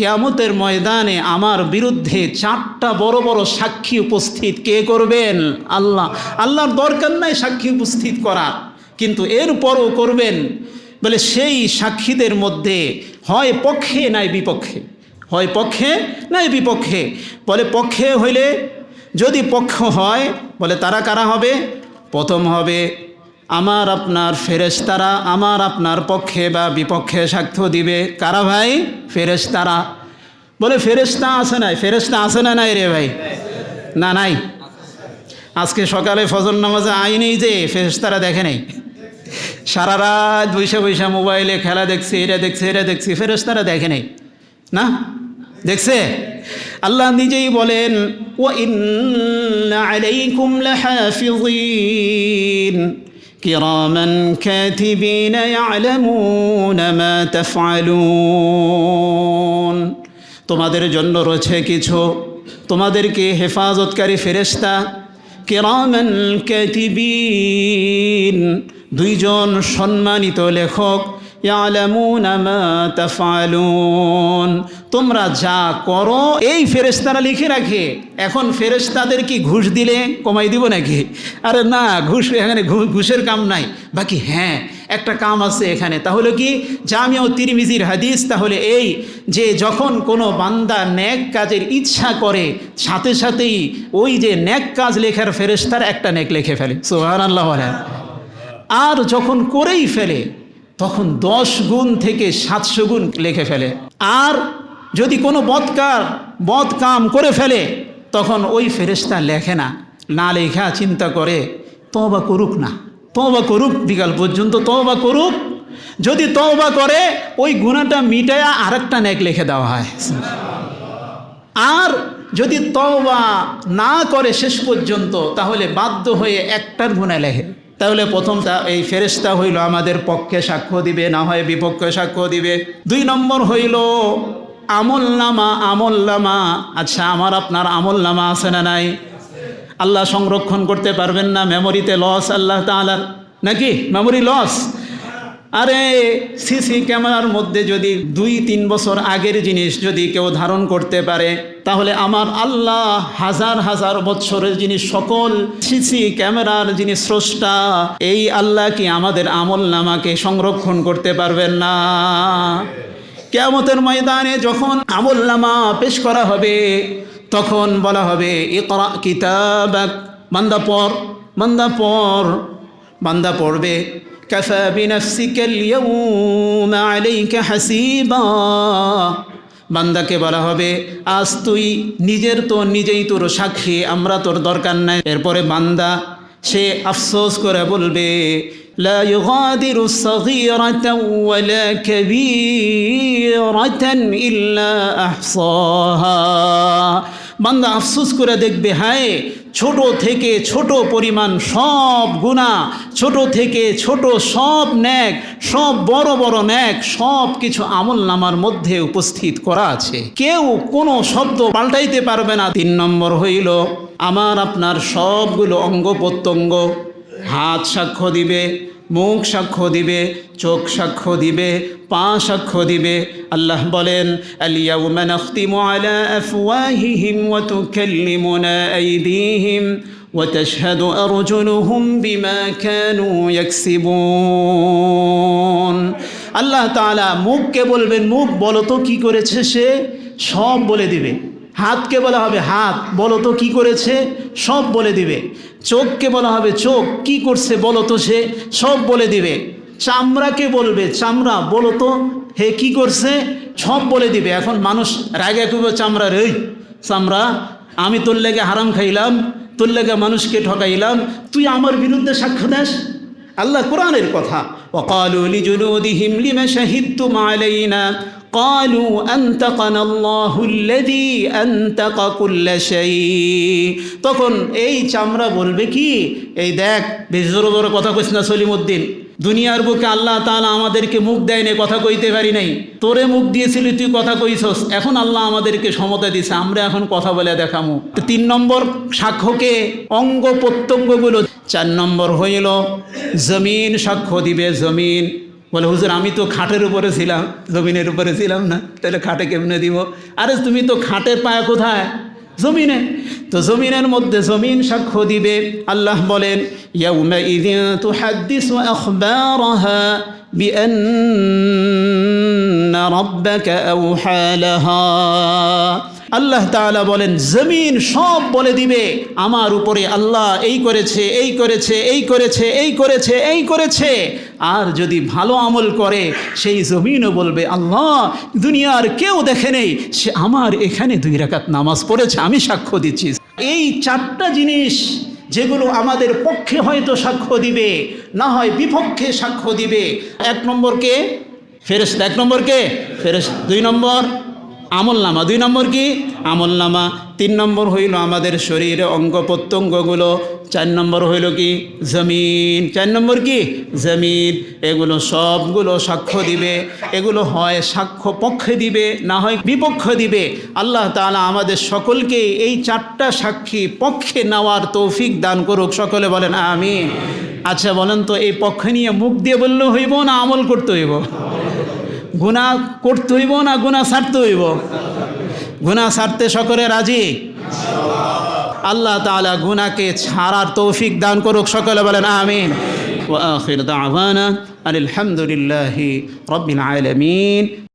কেয়ামতের ময়দানে আমার বিরুদ্ধে চারটা বড় বড় সাক্ষী উপস্থিত। কে করবেন? আল্লাহ। আল্লাহর দরকার নাই সাক্ষী উপস্থিত করার। কিন্তু এরপরও করবেন। বলে সেই সাক্ষীদের মধ্যে হয় পক্ষে নাই বিপক্ষে। হয় পক্ষে নাই বিপক্ষে। বলে পক্ষে হইলে যদি পক্ষ হয়, বলে তারা কারা হবে? প্রথম হবে। আমার আপনার ফেরেশতারা আমার আপনার পক্ষে বা বিপক্ষে সাক্ষ্য দিবে। কারা ভাই? ফেরেশতারা। বলে, ফেরেশতা আছে নাই? ফেরেশতা আছে না নাই রে ভাই? না, নাই। আজকে সকালে ফজর নামাজে আইনেই যে, ফেরেশতারা দেখে নেই। সারা রাত বৈশা বৈশা মোবাইলে খেলা দেখছে, এটা দেখছে এটা দেখছে, ফেরেশতারা দেখে নেই। না? দেখছে? আল্লাহ নিজেই বলেন ও আলাইকুম লাহাফিযিন। কিরামান كاتبين يعلمون ما تفعلون তোমাদের জন্য রয়েছে কিছু তোমাদেরকে হেফাজতকারী ফেরেশতা কেরামেন ক্যাথিবিন দুইজন সম্মানিত লেখক তোমরা যা করো, এই ফেরেশতারা লিখে রাখে। এখন ফেরেশতাদের কি ঘুষ দিলে কমাই দিব নাকি? আরে না, ঘুষ এখানে ঘুষের কাম নাই। বাকি হ্যাঁ একটা কাম আছে এখানে। তাহলে কি? জামিয়া তিরমিজির হাদিস, তাহলে এই যে যখন কোনো বান্দা ন্যাক কাজের ইচ্ছা করে, সাথে সাথেই ওই যে ন্যাক কাজ লেখার ফেরেশতার একটা নেক লিখে ফেলে। সুবহানাল্লাহ বলেন। আর যখন করেই ফেলে তখন দশ গুণ থেকে সাতশো গুণ লিখে ফেলে। আর যদি কোনো বৎকার বদ কাম করে ফেলে, তখন ওই ফেরেশতা লেখে না। না লেখা চিন্তা করে তবা করুক না। তবা করুক বিকাল পর্যন্ত তবা করুক। যদি তবা করে, ওই গুণাটা মিটায়া আর একটা নেক লিখে দেওয়া হয়। আর যদি তওবা না করে শেষ পর্যন্ত, তাহলে বাধ্য হয়ে একটার গুণায় লেখে। তাহলে প্রথমটা এই ফেরেস্তা হইল আমাদের পক্ষে সাক্ষ্য দিবে, না হয় বিপক্ষে সাক্ষ্য দিবে। দুই নম্বর হইল, আমল নামা আমল নামা। আচ্ছা আমার আপনার আমল নামা আছে না নাই? আল্লাহ সংরক্ষণ করতে পারবেন না মেমোরিতে লস আল্লাহ তালার নাকি? মেমোরি লস আরে সিসি ক্যামেরার মধ্যে যদি দুই, তিন বছর আগের জিনিস যদি কেউ ধারণ করতে পারে, তাহলে আমার আল্লাহ হাজার হাজার বছরের যিনি সকল সিসি ক্যামেরার যিনি স্রষ্টা, এই আল্লাহ কি আমাদের আমল নামাকে সংরক্ষণ করতে পারবেন না? কেয়ামতের ময়দানে যখন আমল নামা পেশ করা হবে, তখন বলা হবে, ইকরা কিতাবাক। বান্দা পর বান্দা পর বান্দা পড়বে। কাফা বিনাফসিকা আল-ইয়াউমা আলাইকা হাসিবা বান্দাকে বলা হবে আজ তুই নিজের তো নিজেই তোর সাক্ষী আমরা তোর দরকার নাই এরপরে বান্দা সে আফসোস করে বলবে لا يغادر صغيرة ولا كبيرة إلا أحصاها বান্দা আফসুস করে দেখবে, হায়, ছোট থেকে ছোট পরিমাণ সব গুণা, ছোট থেকে ছোট সব ন্যাক, সব বড় বড় ন্যাক, সব কিছু আমল নামার মধ্যে উপস্থিত করা আছে। কেউ কোনো শব্দ পাল্টাইতে পারবে না। তিন নম্বর হইল, আমার আপনার সবগুলো অঙ্গ প্রত্যঙ্গ হাত সাক্ষ্য দিবে মুখ সাক্ষ্য দিবে চোখ সাক্ষ্য দিবে পা সাক্ষ্য দিবে আল্লাহ বলেন আলিয়াউমা নাখতিমু আলা আফওয়াহিহিম ওয়া তুকাল্লিমুনা আইদিহিম وتشهد أرجلهم بما كانوا يكسبون আল্লাহ তাআলা মুখকে বলবেন মুখ বলো তো কি করেছে সে সব বলে দিবে হাতকে বলা হবে হাত বলো তো কি করেছে সব বলে দিবে চোখকে বলা হবে চোখ কি করছে বলো তো সে সব বলে দিবে চামড়াকে বলবে চামড়া বলো তো হে কি করছে সব বলে দিবে এখন মানুষ রাগে খুবই চামড়া রে চামড়া আমি তোর লেগে হারাম খাইলাম তোর লেগে মানুষকে ঠকাইলাম তুই আমার বিরুদ্ধে সাক্ষ্য দেস আল্লাহ কোরআনের কথা وقالوا لجلودهم لم شهدتم علينا قالوا أنتقنا الله الذي أنتق كل شيء তখন এই চামড়া বলবে কি এই দেখ বেশ জোর বড় কথা কইস না সলিমুদ্দিন দুনিয়ার বুকে আল্লাহ তাআলা আমাদেরকে মুখ দেয়নি কথা কইতে পারি নাই তোরে মুখ দিয়েছিলি তুই কথা কইছস এখন আল্লাহ আমাদেরকে সমতা দিছে আমরা এখন কথা বলে দেখামু তো তিন নম্বর সাক্ষ্যকে অঙ্গ প্রত্যঙ্গগুলো চার নম্বর হইল জমিন সাক্ষ্য দিবে জমিন বলে, হুজুর, আমি তো খাটের উপরে ছিলাম, জমিনের উপরে ছিলাম না, তাহলে খাটে কেমনে দিব? আরে, তুমি তো খাটের পায়া কোথায়? জমিনে। তো জমিনের মধ্যে জমিন সাক্ষ্য দিবে। আল্লাহ বলেন ইয়াউমাইযিন তুহাদ্দিসু আখবারাহা বিআন আল্লাহ তাআলা বলেন, জমিন সব বলে দিবে। আমার উপরে আল্লাহ এই করেছে এই করেছে এই করেছে এই করেছে এই করেছে। আর যদি ভালো আমল করে, সেই জমিনও বলবে, আল্লাহ, দুনিয়ার কেউ দেখে নেই। সে আমার এখানে দুই রাকাত নামাজ পড়েছে, আমি সাক্ষ্য দিচ্ছি। এই চারটা জিনিস যেগুলো আমাদের পক্ষে হয়তো সাক্ষ্য দিবে, না হয় বিপক্ষে সাক্ষ্য দিবে। এক নম্বরকে ফেরেস এক নম্বর কে? ফেরেস দুই নম্বর? আমল নামা দুই নম্বর কি? আমল নামা। তিন নম্বর হইল আমাদের শরীরে অঙ্গ প্রত্যঙ্গগুলো। চার নম্বর হইল কি? জমিন। চার নম্বর কি? জমিন। এগুলো সবগুলো সাক্ষ্য দিবে। এগুলো হয় সাক্ষ্য পক্ষে দিবে, না হয় বিপক্ষ দিবে। আল্লাহ তাআলা আমাদের সকলকে এই চারটা সাক্ষী পক্ষে নেওয়ার তৌফিক দান করুক। সকলে বলেন আমি আচ্ছা বলেন তো, এই পক্ষে নিয়ে মুখ দিয়ে বললে হইব না আমল করতে হইব? গুণা করতে হইব না গুণা ছাড়তে হইব? গুণা ছাড়তে সকলে রাজি? আল্লাহ তালা গুনাকে ছাড়ার তৌফিক দান করুক, সকলে বলেন আমিন। আলহামদুলিল্লাহ রবিন আলমিন।